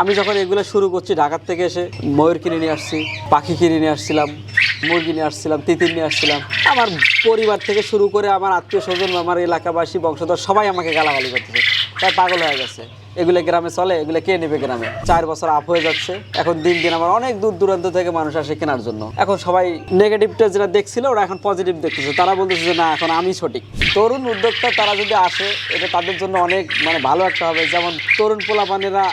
আমি যখন এগুলো শুরু করছি, ঢাকার থেকে এসে ময়ূর কিনে নিয়ে আসছি, পাখি কিনে নিয়ে আসছিলাম, মুরগি নিয়ে আসছিলাম, তিতির নিয়ে আসছিলাম। আমার পরিবার থেকে শুরু করে আমার আত্মীয় স্বজন, আমার এলাকাবাসী, বংশধর সবাই আমাকে গালাগালি করতেছে। তাই পাগল হয়ে গেছে। এগুলো গ্রামে চলে, এগুলো কে নেবে গ্রামে? চার বছর আপ হয়ে যাচ্ছে। এখন দিন দিন আমার অনেক দূর দূরান্ত থেকে মানুষ আসে কেনার জন্য। এখন সবাই নেগেটিভটা যেটা দেখছিল, ওরা এখন পজিটিভ দেখতেছে। তারা বলতেছে যে, না, এখন আমি সঠিক। তরুণ উদ্যোক্তা তারা যদি আসে, এটা তাদের জন্য অনেক মানে ভালো একটা হবে। যেমন তরুণ পোলাপানেরা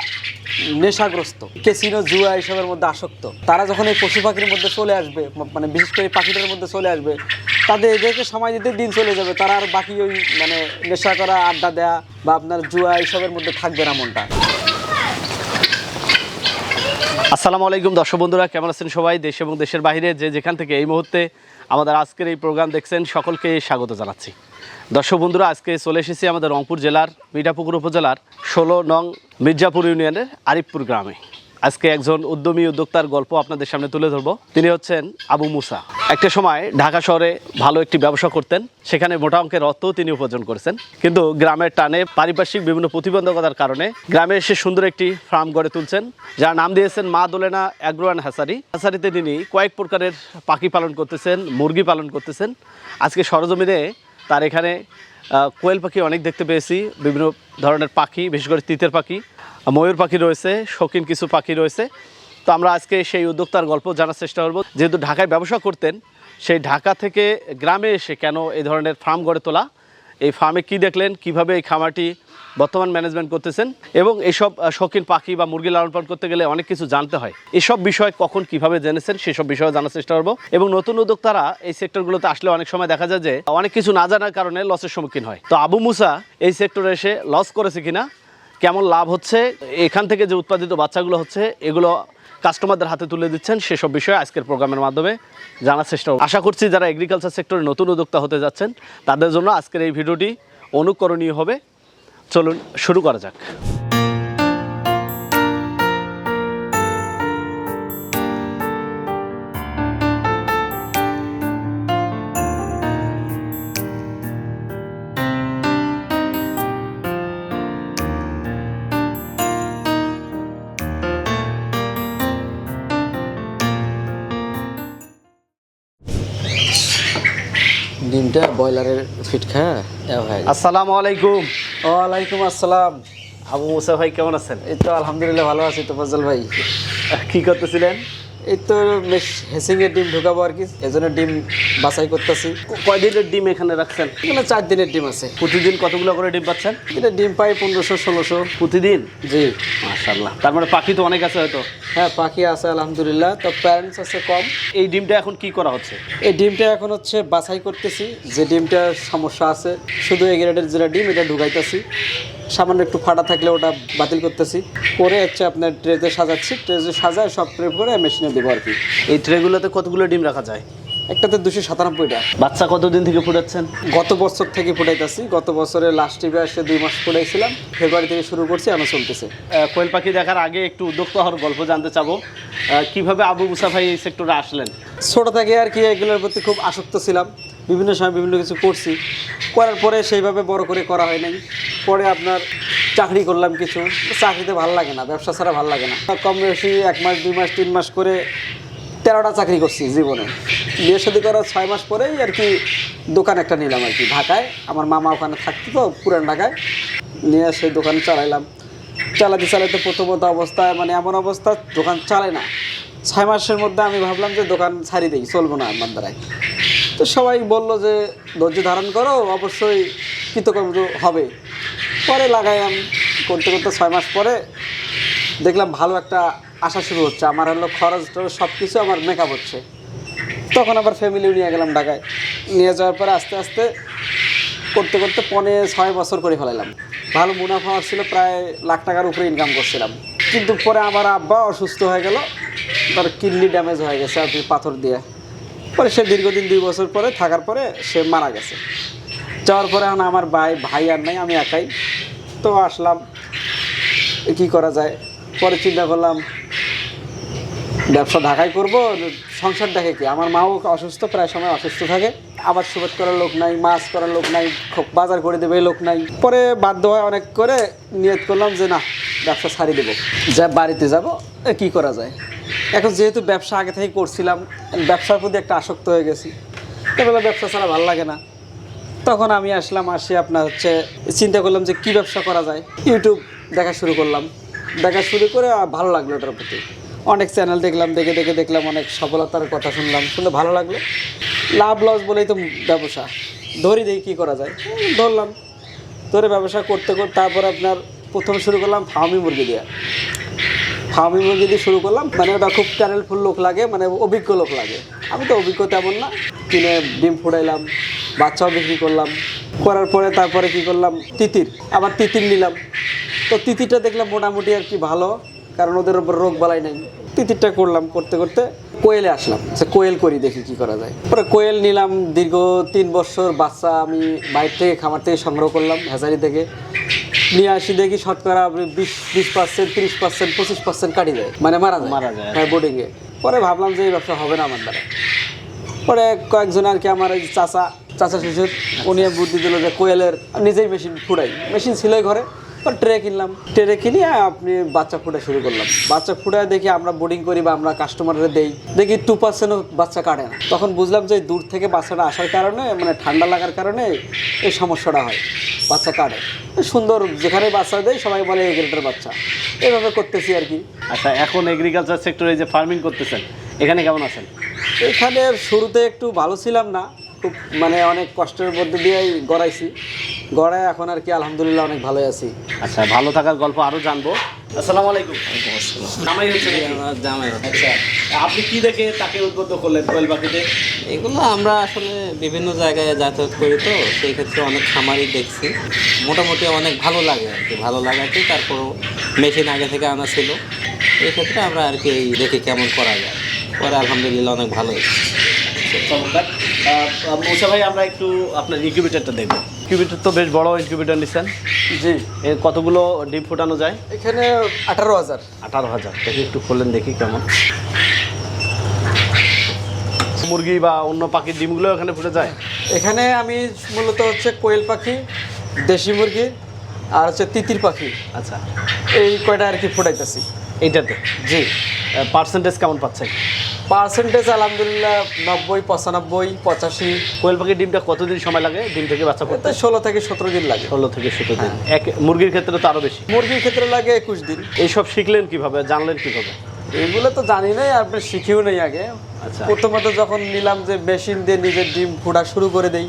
নেশাগ্রস্ত। কেসিনো জুয়া এইসবের মধ্যে আসক্ত। তারা যখন এই পশু পাখির মধ্যে চলে আসবে মানে বিশেষ করে এই পাখিদের মধ্যে চলে আসবে, তাদের এদেরকে সময় দিতে দিন চলে যাবে। তারা আর বাকি ওই মানে নেশা করা, আড্ডা দেয়া বা আপনার জুয়া এইসবের মধ্যে থাকবে না মনটা। আসসালামু আলাইকুম দর্শক বন্ধুরা, কেমন আছেন সবাই? দেশ এবং দেশের বাইরে যে যেখান থেকে এই মুহূর্তে আমাদের আজকের এই প্রোগ্রাম দেখছেন, সকলকে স্বাগত জানাচ্ছি। দর্শক বন্ধুরা, আজকে চলে এসেছি আমাদের রংপুর জেলার মিঠাপুকুর উপজেলার, ষোলো নং মির্জাপুর ইউনিয়নের আরিফপুর গ্রামে। আজকে একজন উদ্যমী উদ্যোক্তার গল্প আপনাদের সামনে তুলে ধরবো। তিনি হচ্ছেন আবু মুসা। একটা সময় ঢাকা শহরে ভালো একটি ব্যবসা করতেন, সেখানে মোটা অঙ্কের অর্থও তিনি উপার্জন করেছেন। কিন্তু গ্রামের টানে পারিপার্শ্বিক বিভিন্ন প্রতিবন্ধকতার কারণে গ্রামে এসে সুন্দর একটি ফার্ম গড়ে তুলছেন, যার নাম দিয়েছেন মা দোলেনা অ্যাগ্রো অ্যান্ড হ্যাসারি হ্যাসারিতে তিনি কয়েক প্রকারের পাখি পালন করতেছেন, মুরগি পালন করতেছেন। আজকে সরজমিনে তার এখানে কোয়েল পাখি অনেক দেখতে পেয়েছি, বিভিন্ন ধরনের পাখি, বিশেষ করে তিতের পাখি, ময়ূর পাখি রয়েছে, শৌখিন কিছু পাখি রয়েছে। তো আমরা আজকে সেই উদ্যোক্তার গল্প জানার চেষ্টা করব। যেহেতু ঢাকায় ব্যবসা করতেন, সেই ঢাকা থেকে গ্রামে এসে কেন এই ধরনের ফার্ম গড়ে তোলা? এই ফার্মে কি দেখলেন? কীভাবে এই খামারটি বর্তমান ম্যানেজমেন্ট করতেছেন? এবং এইসব শৌখিন পাখি বা মুরগি লালন পালন করতে গেলে অনেক কিছু জানতে হয়। এসব বিষয় কখন কীভাবে জেনেছেন, সেসব বিষয়ে জানার চেষ্টা করব। এবং নতুন উদ্যোক্তারা এই সেক্টরগুলোতে আসলে অনেক সময় দেখা যায় যে অনেক কিছু না জানার কারণে লসের সম্মুখীন হয়। তো আবু মুসা এই সেক্টরে এসে লস করেছে কিনা? কেমন লাভ হচ্ছে? এখান থেকে যে উৎপাদিত বাচ্চাগুলো হচ্ছে, এগুলো কাস্টমারদের হাতে তুলে দিচ্ছেন সেসব বিষয়ে আজকের প্রোগ্রামের মাধ্যমে জানার চেষ্টা। আশা করছি যারা এগ্রিকালচার সেক্টরে নতুন উদ্যোক্তা হতে যাচ্ছেন, তাদের জন্য আজকের এই ভিডিওটি অনুকরণীয় হবে চলুন, শুরু করা যাক ডিমটা ব্রয়লারের ফিট খায় আসসালামু আলাইকুম। ওয়ালাইকুম আসসালাম। আবু মুসা ভাই কেমন আছেন? এই তো আলহামদুলিল্লাহ ভালো আছি তো ফজল ভাই। কি করতেছিলেন? এই তো বেশ হেসিংয়ের ডিম ঢুকাবো আর কি এজন্য ডিম বাছাই করতেছি। কয়দিনের ডিম এখানে রাখছেন? এখানে চার দিনের ডিম আছে। প্রতিদিন কতগুলো করে ডিম পাচ্ছেন? এটা ডিম পাই পনেরোশো ষোলোশো। প্রতিদিন? জি। মাশাল্লাহ তার মানে পাখি তো অনেক আছে হয়তো? হ্যাঁ পাখি আছে আলহামদুলিল্লাহ। তো প্যারেন্টস আছে কম। এই ডিমটা এখন কি করা হচ্ছে? এই ডিমটা এখন হচ্ছে বাছাই করতেছি। যে ডিমটার সমস্যা আছে শুধু এই গ্রেডের যেটা ডিম এটা ঢুকাইতেছি। সামান্য একটু ফাটা থাকলে ওটা বাতিল করতেছি। করে হচ্ছে আপনার ট্রেতে সাজাচ্ছি। ট্রেতে সাজায় সব ট্রে করে মেশিনে দেবো আর কি। এই ট্রেগুলোতে কতগুলো ডিম রাখা যায়? একটাতে দুশো সাতানব্বইটা। বাচ্চা কতদিন থেকে ফুটাচ্ছেন? গত বছর থেকে ফুটাইতেছি। গত বছরের লাস্ট টিভে আসে দুই মাস ফুটাইছিলাম। ফেব্রুয়ারি থেকে শুরু করছি এখন চলতেছে। কোয়েল পাখি দেখার আগে একটু উদ্যোক্তা হওয়ার গল্প জানতে চাবো। কীভাবে আবু মুসা ভাই এই সেক্টরে আসলেন? ছোটো থেকে আর কি এগুলোর প্রতি খুব আসক্ত ছিলাম। বিভিন্ন সময় বিভিন্ন কিছু করছি। করার পরে সেইভাবে বড় করে করা হয় নাই। পরে আপনার চাকরি করলাম কিছু। চাকরিতে ভালো লাগে না, ব্যবসা ছাড়া ভালো লাগে না। কম বেশি এক মাস, দুই মাস, তিন মাস করে তেরোটা চাকরি করছি জীবনে। বিয়ে শাদী করার ছয় মাস পরেই আর কি দোকান একটা নিলাম আর কি, ঢাকায়। আমার মামা ওখানে থাকতো তো, পুরান ঢাকায়। নিয়ে সেই দোকান চালাইলাম। চালাতে চালাতে প্রথমত অবস্থায় মানে এমন অবস্থা, দোকান চালায় না। ছয় মাসের মধ্যে আমি ভাবলাম যে দোকান ছাড়ি দিই, চলবো না আমার দ্বারাই তো সবাই বলল যে ধৈর্য ধারণ করো, অবশ্যই কৃতকর্ম হবে। পরে লাগাইলাম করতে করতে ছয় মাস পরে দেখলাম ভালো একটা আশা শুরু হচ্ছে। আমার হলো খরচ টরচ সব কিছু আমার মেকআপ হচ্ছে। তখন আবার ফ্যামিলিও নিয়ে গেলাম ঢাকায়। নিয়ে যাওয়ার পরে আস্তে আস্তে করতে করতে পনে ছয় বছর করে ফেলাইলাম। ভালো মুনাফা ছিল, প্রায় লাখ টাকার উপরে ইনকাম করছিলাম। কিন্তু পরে আমার আব্বা অসুস্থ হয়ে গেল, তার কিডনি ড্যামেজ হয়ে গেছে আর পাথর দিয়ে। পরে সে দীর্ঘদিন দুই বছর পরে থাকার পরে সে মারা গেছে। যাওয়ার পরে এখন আমার ভাই ভাই আর নাই, আমি একাই। তো আসলাম, কি করা যায়? পরে চিন্তা করলাম, ব্যবসা ঢাকায় করব, সংসার দেখে কি? আমার মাও অসুস্থ, প্রায় সময় অসুস্থ থাকে। আবার সুবাদ করার লোক নাই, মাছ করার লোক নাই, খুব বাজার করে দেবে লোক নাই। পরে বাধ্য হয় অনেক করে নিয়ত করলাম যে, না, ব্যবসা ছাড়িয়ে দেবো। যা বাড়িতে যাব কি করা যায়? এখন যেহেতু ব্যবসা আগে থেকে করছিলাম, ব্যবসার প্রতি একটা আসক্ত হয়ে গেছি। এবেলা ব্যবসা ছাড়া ভালো লাগে না। তখন আমি আসলাম, আসি আপনার হচ্ছে চিন্তা করলাম যে কি ব্যবসা করা যায়। ইউটিউব দেখা শুরু করলাম। দেখা শুরু করে ভালো লাগল ওটার প্রতি। অনেক চ্যানেল দেখলাম, দেখে দেখে দেখলাম, অনেক সফলতার কথা শুনলাম। শুনে ভালো লাগল। লাভ লস বলেই তো ব্যবসা। ধরি দেখি কী করা যায়। ধরলাম। ধরে ব্যবসা করতে করতে তারপর আপনার প্রথম শুরু করলাম ফার্মি মুরগি দিয়ে। ফার্মি দিয়ে শুরু করলাম মানে ওটা খুব ট্যালেন্টফুল লোক লাগে মানে অভিজ্ঞ লোক লাগে। আমি তো অভিজ্ঞ তেমন না। কিনে ডিম ফুটাইলাম, বাচ্চাও বিক্রি করলাম। করার পরে তারপরে কি করলাম? তিতির। আবার তিতির নিলাম। তো তিতিরটা দেখলাম মোটামুটি আর কি ভালো, কারণ ওদের ওপর রোগ বালাই নেই। তিতিরটা করলাম করতে করতে কোয়েলে আসলাম। সে কোয়েল করি দেখি কি করা যায়। পরে কোয়েল নিলাম দীর্ঘ তিন বছর বাচ্চা আমি বাইরে থেকে খামার থেকে সংগ্রহ করলাম হ্যাচারি থেকে। নিয়ে আসি দেখি শতকরা বিশ বিশ পার্সেন্ট তিরিশ পার্সেন্ট পঁচিশ পার্সেন্ট কাটি যায় মানে মারা যায়। মারা যায়। হ্যাঁ বোর্ডিংয়ে পরে ভাবলাম যে এই ব্যবসা হবে না আমার দ্বারা। পরে কয়েকজন আর কি আমার এই চাচা চাচা শ্বশুর উনি বুদ্ধি দিল যে কোয়েলের নিজেই মেশিন ফুটাই মেশিন ছিলই ঘরে। ট্রে কিনলাম। ট্রে কিনে আপনি বাচ্চা ফুটা শুরু করলাম। বাচ্চা ফুটায় দেখি আমরা বোর্ডিং করি বা আমরা কাস্টমারদের দেই। দেখি টু পার্সেন্টও বাচ্চা কাটে না। তখন বুঝলাম যে দূর থেকে বাচ্চাটা আসার কারণে মানে ঠান্ডা লাগার কারণে এই সমস্যাটা হয়। বাচ্চা কাটে। সুন্দর যেখানে বাচ্চা দেয় সবাই বলে গ্রেটের বাচ্চা। এভাবে করতেছি আর কি। আচ্ছা এখন এগ্রিকালচার সেক্টরে যে ফার্মিং করতেছেন এখানে কেমন আছেন? এখানে শুরুতে একটু ভালো ছিলাম না। খুব মানে অনেক কষ্টের মধ্যে দিয়েই গড়াইছি। গড়ায় এখন আর কি আলহামদুলিল্লাহ অনেক ভালোই আছি। আচ্ছা ভালো থাকার গল্প আরও জানব। আসসালামু আলাইকুম। জামাই হচ্ছে নাকি? জামাই আচ্ছা আপনি কি দেখে তাকে উদ্বুদ্ধ করলেন কোয়েল পাখিতে? এগুলো আমরা আসলে বিভিন্ন জায়গায় যাতায়াত করি তো সেই ক্ষেত্রে অনেক খামারই দেখছি। মোটামুটি অনেক ভালো লাগে আর কি ভালো লাগাতে তারপরও মেশিন আগে থেকে আনা ছিল। এই ক্ষেত্রে আমরা আর কি এই দেখি কেমন করা যায়। পরে আলহামদুলিল্লাহ অনেক ভালো হয়েছে চমৎকার। মৌসা ভাই আমরা একটু আপনার ইনকিউবেটারটা দেখব। ইনকিউবেটার তো বেশ বড় ইনকিউবেটার নিচ্ছেন জি। এ কতগুলো ডিম ফোটানো যায়? এখানে আঠারো হাজার। আঠারো হাজার। দেখি একটু খোলেন দেখি কেমন। মুরগি বা অন্য পাখির ডিমগুলো এখানে ফুটে যায়? এখানে আমি মূলত হচ্ছে কোয়েল পাখি দেশি মুরগি আর হচ্ছে তিতির পাখি। আচ্ছা। এই কয়টা আর কি ফুটাইতেছি। এইটাতে? জি। পার্সেন্টেজ কেমন পাচ্ছেন? পার্সেন্টেজ আলহামদুলিল্লাহ নব্বই পঁচানব্বই পঁচাশি। কোয়েল পাখির ডিমটা কতদিন সময় লাগে? ডিম থেকে বাচ্চা করতে? ষোলো থেকে সতেরো দিন লাগে। ষোলো থেকে সতেরো দিন। এক মুরগির ক্ষেত্রে তো আরও বেশি? মুরগির ক্ষেত্রে লাগে একুশ দিন। এইসব শিখলেন কীভাবে? জানলেন কীভাবে? এগুলো তো জানি নাই আপনি শিখিও নেই আগে। আচ্ছা। প্রথমত যখন নিলাম যে মেশিন দিয়ে নিজের ডিম ফোটা শুরু করে দেই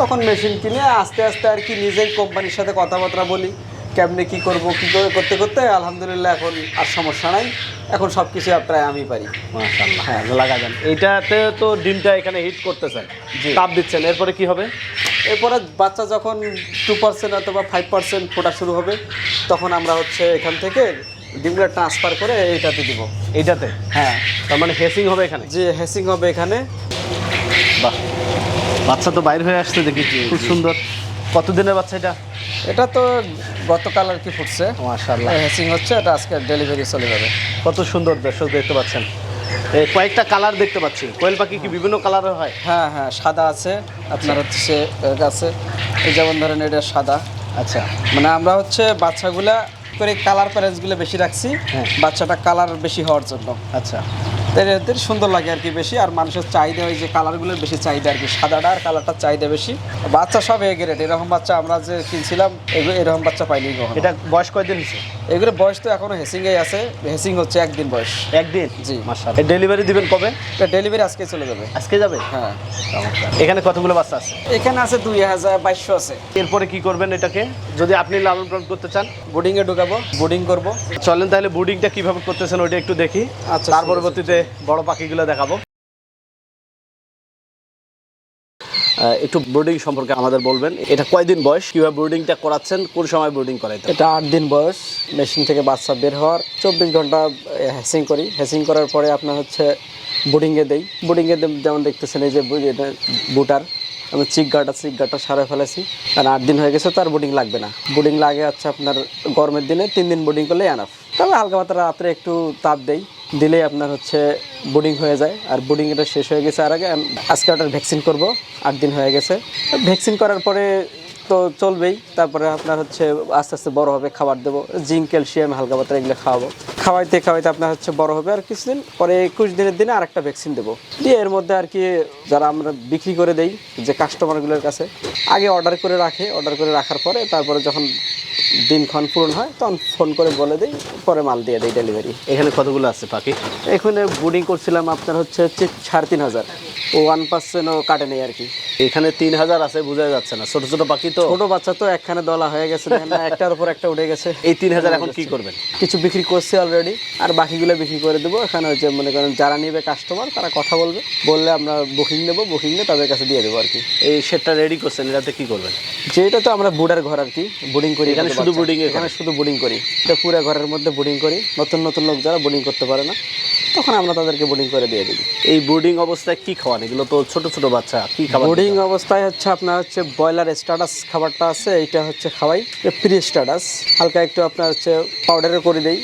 তখন মেশিন কিনে আস্তে আস্তে আর কি নিজেই কোম্পানির সাথে কথাবার্তা বলি। কেমনে কি করব কি করে করতে করতে আলহামদুলিল্লাহ এখন আর সমস্যা নাই। এখন সব কিছু প্রায় আমি পারি। মাশাআল্লাহ। হ্যাঁ লাগা যান এইটাতে তো ডিমটা এখানে হিট করতেছেন। তাপ দিচ্ছেন। এরপরে কি হবে? এরপরে বাচ্চা যখন টু পার্সেন্ট অথবা ফাইভ পার্সেন্ট ফোটা শুরু হবে তখন আমরা হচ্ছে এখান থেকে ডিমগুলো ট্রান্সফার করে এইটাতে দিব। এইটাতে? হ্যাঁ। তার মানে হেসিং হবে এখানে? যে হেসিং হবে এখানে। বাহ। বাচ্চা তো বাইরে হয়ে আসছে দেখি। খুব সুন্দর। কতদিনের বাচ্চা এটা? এটা তো গতকাল আর কি ফুটছে। মাশাআল্লাহ। হচ্ছে এটা আজকে ডেলিভারি চলে যাবে। কত সুন্দর দর্শক দেখতে পাচ্ছেন। এই কয়েকটা কালার দেখতে পাচ্ছি। কোয়েল পাখি কি বিভিন্ন কালারের হয়? হ্যাঁ হ্যাঁ সাদা আছে। আপনার হচ্ছে সে আছে এই যেমন ধরেন এটা সাদা। আচ্ছা। মানে আমরা হচ্ছে বাচ্চাগুলা করে কালার প্যারেন্টসগুলো বেশি রাখছি। হ্যাঁ। বাচ্চাটা কালার বেশি হওয়ার জন্য। আচ্ছা। এদের সুন্দর লাগে আর কি বেশি আর মানুষের চাহিদা ওই যে কালারগুলোর বেশি চাহিদা আর কি সাদাটা আর কালারটার চাহিদা বেশি। বাচ্চা সব এ গ্রেড এরকম বাচ্চা আমরা যে কিনছিলাম এগুলো এরকম বাচ্চা পাইনি কখনো। এটা বয়স কয়দিন হচ্ছে এগুলো বয়স তো এখনও হেসিংয়েই আছে হেসিং হচ্ছে একদিন বয়স। একদিন? জি। মাশাআল্লাহ। ডেলিভারি দিবেন কবে? এটা ডেলিভারি আজকে চলে যাবে। আজকে যাবে? হ্যাঁ। এখানে কতগুলো বাচ্চা আছে? এখানে আছে দুই হাজার বাইশশো আছে। এরপরে কি করবেন এটাকে? যদি আপনি লালন পালন করতে চান? বোর্ডিংয়ে ঢুকাবো বোর্ডিং করব। চলেন তাহলে বুডিংটা কীভাবে করতেছেন ওইটা একটু দেখি। আচ্ছা, তার পরবর্তীতে বড় পাখিগুলো দেখাবো। একটু ব্রুডিং সম্পর্কে আমাদের বলবেন। এটা কয়দিন বয়স? কীভাবে ব্রুডিংটা করাচ্ছেন? কোন সময় ব্রুডিং করাইতে এটা আট দিন বয়স। মেশিন থেকে বাচ্চা বের হওয়ার চব্বিশ ঘণ্টা হ্যাসিং করি। হ্যাসিং করার পরে আপনার হচ্ছে বোর্ডিংয়ে দেই। বোর্ডিংয়ে যেমন দেখতেছেন, এই যে বুটার। আমি চিক গাটা চিক গাটা সারে ফেলেছি। আর আট দিন হয়ে গেছে তো আর বোর্ডিং লাগবে না। বোর্ডিং লাগে হচ্ছে আপনার গরমের দিনে তিন দিন বোর্ডিং করলেই আনাফ তবে হালকা পাতলা রাত্রে একটু তাপ দেই। দিলেই আপনার হচ্ছে বোর্ডিং হয়ে যায়। আর বোর্ডিং শেষ হয়ে গেছে। আর আগে আজকে ওটার ভ্যাকসিন করব। আট দিন হয়ে গেছে। ভ্যাকসিন করার পরে তো চলবেই। তারপরে আপনার হচ্ছে আস্তে আস্তে বড় হবে, খাবার দেবো। জিঙ্ক, ক্যালসিয়াম, হালকা পাতলা এগুলো খাওয়াবো। খাওয়াইতে খাওয়াইতে আপনার হচ্ছে বড় হবে। আর কিছুদিন পরে একুশ দিনের দিনে আর একটা ভ্যাকসিন দেবো। দিয়ে এর মধ্যে আর কি যারা আমরা বিক্রি করে দেই, যে কাস্টমারগুলোর কাছে, আগে অর্ডার করে রাখে। অর্ডার করে রাখার পরে তারপরে যখন দিনক্ষণ পূরণ হয় তখন ফোন করে বলে দিই পরে মাল দিয়ে দেয় ডেলিভারি এখানে কতগুলো আছে পাখি? এখানে বুডিং করছিলাম আপনার হচ্ছে হচ্ছে সাড়ে তিন হাজার। ও ওয়ান পার্সেন্টও কাটে নেই আর কি। এখানে তিন হাজার আছে বোঝা যাচ্ছে না। ছোট ছোট পাখি তো। ছোট বাচ্চা তো একখানে দলা হয়ে গেছে একটার উপর একটা উঠে গেছে। এই তিন হাজার এখন কি করবেন? কিছু বিক্রি করছি অলরেডি আর বাকিগুলো বিক্রি করে দেবো। এখানে হচ্ছে মনে করেন যারা নেবে কাস্টমার তারা কথা বলবে। বললে আমরা বুকিং নেব বুকিং নিয়ে তাদের কাছে দিয়ে দেবো আর কি। এই সেটটা রেডি করছেন এটাতে কি করবেন? যেটা তো আমরা বুডার ঘর আর কি বুডিং করি এখানে শুধু বোর্ডিং এখানে শুধু বোর্ডিং করি। এটা পুরো ঘরের মধ্যে বোর্ডিং করি। নতুন নতুন লোক যারা বোর্ডিং করতে পারে না তখন আমরা তাদেরকে বোর্ডিং করে দিয়ে দিই। এই বোর্ডিং অবস্থায় কি খাওয়ান? এগুলো তো ছোট ছোট বাচ্চা কি খাবার বোর্ডিং অবস্থায় হচ্ছে আপনার হচ্ছে ব্রয়লার স্ট্যাটাস খাবারটা আছে এইটা হচ্ছে খাওয়াই। প্রি স্ট্যাটাস হালকা একটু আপনার হচ্ছে পাউডারে করে দিই।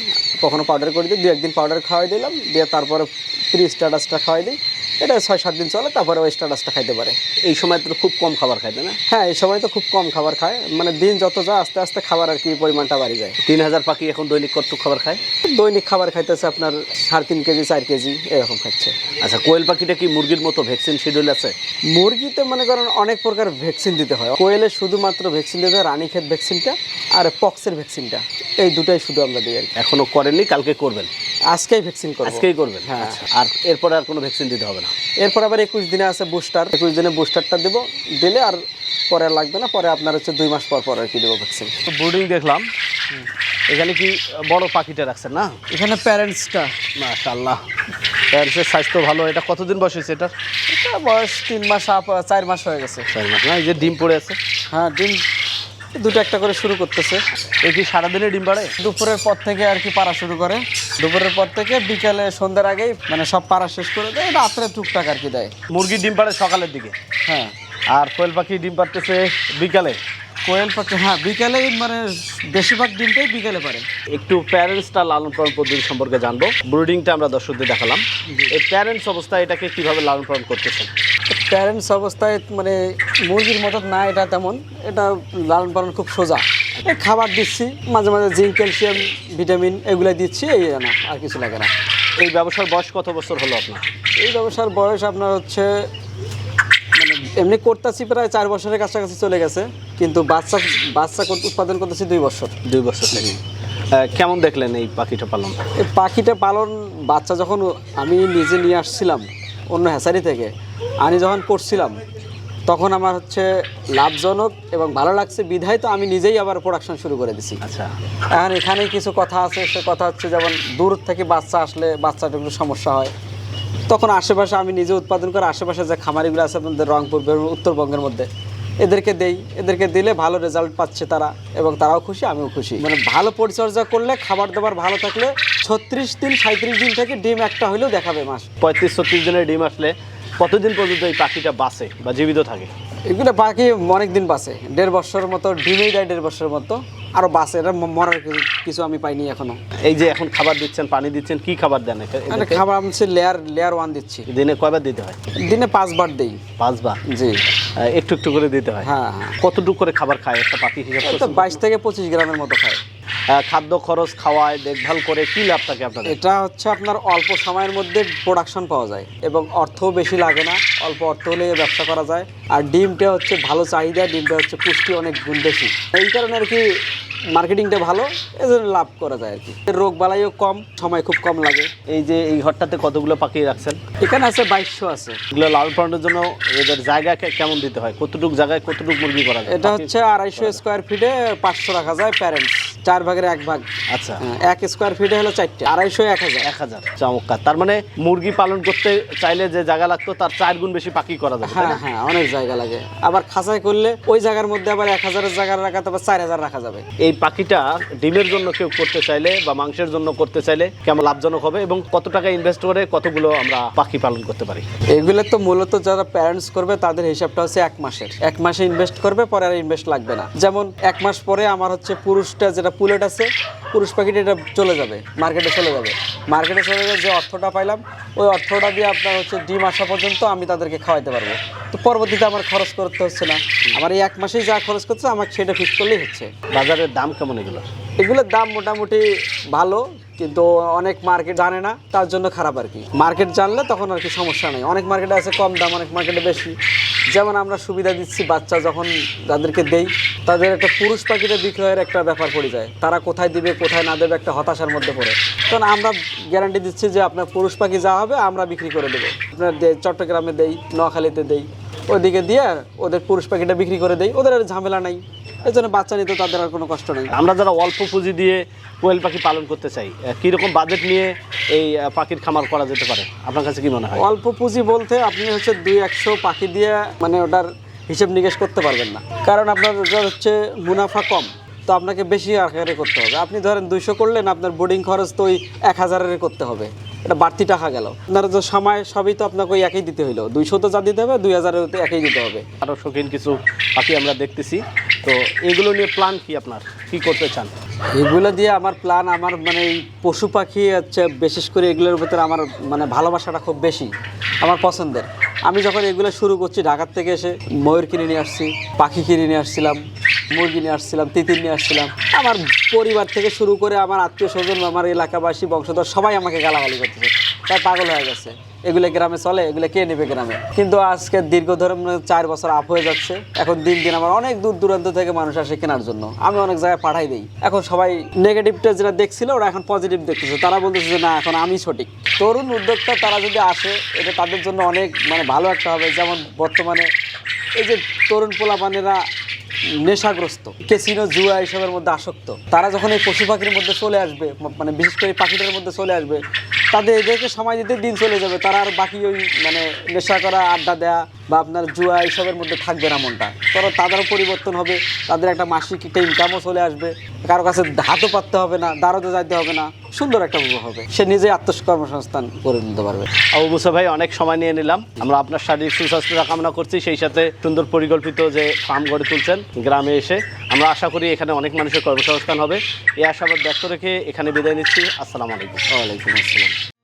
কখনো পাউডার করে দিই দু একদিন পাউডার খাওয়াই দিলাম দিয়ে তারপরে প্রি স্ট্যাটাসটা খাওয়াই দিই। এটা ছয় সাত দিন চলে তারপরে ওই স্ট্যাটাসটা খাইতে পারে। এই সময় তো খুব কম খাবার খায় তাই না? হ্যাঁ এই সময় তো খুব কম খাবার খায়। মানে দিন যত যায় আস্তে আস্তে খাবার আর কি পরিমাণটা বাড়ি যায়। তিন হাজার পাখি এখন দৈনিক কতটুকু খাবার খায়? দৈনিক খাবার খাইতেছে আপনার সাড়ে তিন কেজি চার কেজি এরকম খাচ্ছে। আচ্ছা কোয়েল পাখিটা কি মুরগির মতো ভ্যাকসিন শিডিউল আছে? মুরগিতে মনে করেন অনেক প্রকার ভ্যাকসিন দিতে হয়। কোয়েলে শুধুমাত্র ভ্যাকসিন দিতে হয় রানীক্ষেত ভ্যাকসিনটা আর পক্সের ভ্যাকসিনটা। এই দুটাই শুধু আমরা দিই আর এখনও করেননি কালকে করবেন? আজকেই ভ্যাকসিন করব। আজকেই করবেন? হ্যাঁ। আচ্ছা, আর এরপরে আর কোনো ভ্যাকসিন দিতে হবে না? এরপর আবার একুশ দিনে আছে বুস্টার। একুশ দিনে বুস্টারটা দেবো দিলে আর পরে লাগবে না পরে আপনার হচ্ছে দুই মাস পর পর আর কি দেবো ভ্যাকসিন। বোর্ডিং দেখলাম। এখানে কি বড় পাখিটা রাখছেন না? এখানে প্যারেন্টসটা মাশাল্লাহ প্যারেন্টসের স্বাস্থ্য ভালো এটা কতদিন বয়স হয়েছে এটা? এটা বয়স তিন মাস চার মাস হয়ে গেছে। চার মাস না? এই যে ডিম পড়ে আছে? হ্যাঁ ডিম দুটো একটা করে শুরু করতেছে। এই কি সারাদিনে ডিম পাড়ে দুপুরের পর থেকে আর কি পাড়া শুরু করে। দুপুরের পর থেকে বিকালে সন্ধ্যার আগেই মানে সব পাড়া শেষ করে দেয় রাত্রে টুকটাক আর কি দেয়। মুরগি ডিম পাড়ে সকালের দিকে? হ্যাঁ। আর কোয়েল পাখি ডিম পাড়তেছে বিকালে? কোয়েল পাখি হ্যাঁ বিকালে মানে বেশিরভাগ ডিমটাই বিকেলে পারে। একটু প্যারেন্টসটা লালন পালন পদ্ধতি সম্পর্কে জানব। ব্রুডিংটা আমরা দর্শকদের দেখালাম। এই প্যারেন্টস অবস্থায় এটাকে কীভাবে লালন পালন করতেছেন প্যারেন্টস অবস্থায় মানে মুরগির মতো না এটা তেমন এটা লালন পালন খুব সোজা। খাবার দিচ্ছি মাঝে মাঝে জিঙ্ক ক্যালসিয়াম ভিটামিন এগুলো দিচ্ছি এই না আর কিছু লাগে না। এই ব্যবসার বয়স কত বছর হলো আপনার? এই ব্যবসার বয়স আপনার হচ্ছে এমনি করতেছি প্রায় চার বছরের কাছাকাছি চলে গেছে কিন্তু বাচ্চা বাচ্চা উৎপাদন করতেছি দুই বছর। দুই বছর কেমন দেখলেন এই পাখিটা পালন? এই পাখিটা পালন বাচ্চা যখন আমি নিজে নিয়ে আসছিলাম অন্য হ্যাসারি থেকে আমি যখন করছিলাম তখন আমার হচ্ছে লাভজনক এবং ভালো লাগছে। বিধায় তো আমি নিজেই আবার প্রোডাকশন শুরু করে দিছি। আচ্ছা। এখন এখানে কিছু কথা আছে সে কথা হচ্ছে যেমন দূর থেকে বাচ্চা আসলে বাচ্চাটা একটু সমস্যা হয়। তখন আশেপাশে আমি নিজে উৎপাদন করে আশেপাশে যে খামারিগুলো আছে আপনাদের রংপুর উত্তরবঙ্গের মধ্যে, এদেরকে দেই। এদেরকে দিলে ভালো রেজাল্ট পাচ্ছে তারা এবং তারাও খুশি, আমিও খুশি। মানে ভালো পরিচর্যা করলে, খাবার দাবার ভালো থাকলে ছত্রিশ দিন সাঁত্রিশ দিন থেকে ডিম একটা হলেও দেখাবে মাস। পঁয়ত্রিশ, ছত্রিশ দিনের ডিম আসলে কতদিন পর্যন্ত এই পাখিটা বাঁচে বা জীবিত থাকে? এগুলো বাকি অনেক দিন বাসে দেড় বছরের মতো ডিমেই দেয় দেড় বছরের মতো আরও বাসে এটা মরার কিছু- আমি পাইনি এখনও। এই যে এখন খাবার দিচ্ছেন পানি দিচ্ছেন কি খাবার দেন মানে খাবার আমি লেয়ার লেয়ার ওয়ান দিচ্ছি। দিনে কয়বার দিতে হয়? দিনে পাঁচবার দিই। পাঁচবার? জি। একটু একটু করে দিতে হয়? হ্যাঁ হ্যাঁ। কতটুকু করে খাবার খায়? একটা পাখি হিসাবে বাইশ থেকে পঁচিশ গ্রামের মতো খায়। খাদ্য খরচ খাওয়ায়, দেখভাল করে, কি লাভ থাকে আপনার এটা হচ্ছে আপনার অল্প সময়ের মধ্যে প্রোডাকশন পাওয়া যায় এবং অর্থও বেশি লাগে না, অল্প অর্থ হলে ব্যবসা করা যায়। আর ডিমটা হচ্ছে ভালো চাহিদা, ডিমটা হচ্ছে পুষ্টি অনেক গুণ বেশি। এই কারণে আর কি মার্কেটিংটা ভালো এজন্য লাভ করা যায় আর কি। রোগ বালাইও কম সময় খুব কম লাগে। এই যে এই ঘরটাতে কতগুলো পাখি রাখছেন? এখানে আছে বাইশশো আছে। এগুলো লালন পালনের জন্য এদের জায়গা কেমন দিতে হয়? কতটুক জায়গায় কতটুক মুরগি করা যায়? এটা হচ্ছে আড়াইশো স্কোয়ার ফিটে পাঁচশো রাখা যায় প্যারেন্টস চার ভাগের এক ভাগ। আচ্ছা। হ্যাঁ, এক স্কোয়ার ফিটে হলো চারটে আড়াইশো এক হাজার। এক হাজার চমৎকার। তার মানে মুরগি পালন করতে চাইলে যে জায়গা লাগতো তার চার গুণ বেশি পাখি করা যায় হ্যাঁ হ্যাঁ অনেক জায়গা লাগে। আবার খাঁচাই করলে ওই জায়গার মধ্যে আবার এক হাজারের জায়গা রাখা তারপর চার হাজার রাখা যাবে। এই পাখিটা ডিমের জন্য কেউ করতে চাইলে বা মাংসের জন্য করতে চাইলে কেমন লাভজনক হবে এবং কত টাকা ইনভেস্ট করে কতগুলো আমরা পাখি পালন করতে পারি? এগুলো তো মূলত যারা প্যারেন্টস করবে, তাদের হিসাবটা হচ্ছে এক মাসের। এক মাসে ইনভেস্ট করবে, পরে আর ইনভেস্ট লাগবে না। যেমন এক মাস পরে আমার হচ্ছে পুরুষটা যেটা পুলেট আছে, পুরুষ পাখিটা এটা চলে যাবে মার্কেটে চলে যাবে। মার্কেটে চলে গেলে যে অর্থটা পাইলাম ওই অর্থটা দিয়ে আপনার হচ্ছে ডিম আসা পর্যন্ত আমি তাদেরকে খাওয়াইতে পারব। তো পরবর্তীতে আমার খরচ করতে হচ্ছে না। আমার এই এক মাসেই যা খরচ করছে আমার সেটা ফিক্স করলেই হচ্ছে। বাজারের দাম কেমন এগুলো এগুলোর দাম মোটামুটি ভালো। কিন্তু অনেক মার্কেট জানে না, তার জন্য খারাপ আর কি। মার্কেট জানলে তখন আর কি সমস্যা নেই। অনেক মার্কেটে আছে কম দাম, অনেক মার্কেটে বেশি। যেমন আমরা সুবিধা দিচ্ছি, বাচ্চা যখন যাদেরকে দেই, তাদের একটা পুরুষ পাখিটা বিক্রয়ের একটা ব্যাপার পড়ে যায়। তারা কোথায় দিবে, কোথায় না দেবে একটা হতাশার মধ্যে পড়ে। তখন আমরা গ্যারান্টি দিচ্ছি যে আপনার পুরুষ পাখি যা হবে, আমরা বিক্রি করে দেবো। আপনার চট্টগ্রামে দেই, নোয়াখালীতে দেই ওইদিকে দিয়ে ওদের পুরুষ পাখিটা বিক্রি করে দেই। ওদের আর ঝামেলা নাই। এই জন্য বাচ্চা নিতে তাদের আর কোনো কষ্ট নেই। আমরা যারা অল্প পুঁজি দিয়ে কোয়েল পাখি পালন করতে চাই কীরকম বাজেট নিয়ে এই পাখির খামার করা যেতে পারে? আপনার কাছে কি মনে হয়? অল্প পুঁজি বলতে আপনি হচ্ছে দুই একশো পাখি দিয়ে মানে ওটার হিসেব নিকেশ করতে পারবেন না। কারণ আপনার ওটা হচ্ছে মুনাফা কম তো আপনাকে বেশি আকারে করতে হবে। আপনি ধরেন দুইশো করলেন আপনার বোর্ডিং খরচ তো ওই এক হাজারের করতে হবে। এটা বাড়তি টাকা গেল। আপনার তো সময় সবই তো আপনাকে ওই একই দিতে হইল। দুইশো তো যা দিতে হবে দুই হাজারের তো একই দিতে হবে। আরও শৌখিন কিছু পাখি আমরা দেখতেছি। তো এগুলো নিয়ে প্ল্যান কি আপনার? কি করতে চান? এগুলো দিয়ে আমার প্ল্যান আমার মানে এই পশু পাখি হচ্ছে বিশেষ করে এগুলোর ভিতরে আমার মানে ভালোবাসাটা খুব বেশি, আমার পছন্দের। আমি যখন এগুলো শুরু করছি, ঢাকার থেকে এসে ময়ূর কিনে নিয়ে আসছি, পাখি কিনে নিয়ে আসছিলাম, মুরগি নিয়ে আসছিলাম, তিতির নিয়ে আসছিলাম। আমার পরিবার থেকে শুরু করে আমার আত্মীয় স্বজন, আমার এলাকাবাসী, বংশধর সবাই আমাকে গালাগালি করতেছে। তাই পাগল হয়ে গেছে। এগুলো গ্রামে চলে, এগুলো কে নেবে গ্রামে? কিন্তু আজকে দীর্ঘ ধরে চার বছর আপ হয়ে যাচ্ছে। এখন দিন দিন আমার অনেক দূর দূরান্ত থেকে মানুষ আসে কেনার জন্য। আমি অনেক জায়গায় পাঠাই দিই। এখন সবাই নেগেটিভটা যেটা দেখছিল, ওরা এখন পজিটিভ দেখতেছে। তারা বলতেছে যে, না, এখন আমি সঠিক। তরুণ উদ্যোক্তা তারা যদি আসে, এটা তাদের জন্য অনেক মানে ভালো একটা হবে। যেমন বর্তমানে এই যে তরুণ পোলাপানেরা নেশাগ্রস্ত কেসিনো জুয়া এইসবের মধ্যে আসক্ত, তারা যখন এই পশু পাখির মধ্যে চলে আসবে মানে বিশেষ করে পাখিটার মধ্যে চলে আসবে তাদের এদেরকে সময় দিতে দিন চলে যাবে। তারা আর বাকি ওই মানে নেশা করা, আড্ডা দেয়া বা আপনার জুয়া এইসবের মধ্যে থাকবে না মনটা। তখন তাদেরও পরিবর্তন হবে তাদের একটা মাসিক একটা ইনকামও চলে আসবে। কারও কাছে হাতও পাততে হবে না দাঁড়াতে যাইতে হবে না সুন্দর একটা উপভোগ হবে। সে নিজে আত্মকর্মসংস্থান করে নিতে পারবে। আবু মুসা ভাই অনেক সময় নিয়ে নিলাম। আমরা আপনার শারীরিক সুস্বাস্থ্য কামনা করছি সেই সাথে সুন্দর পরিকল্পিত যে ফার্ম গড়ে তুলছেন গ্রামে এসে। আমরা আশা করি এখানে অনেক মানুষের কর্মসংস্থান হবে। এই আশাবাদ ব্যক্ত রেখে এখানে বিদায় নিচ্ছি। আসসালামু আলাইকুম। ওয়ালাইকুম আসসালাম।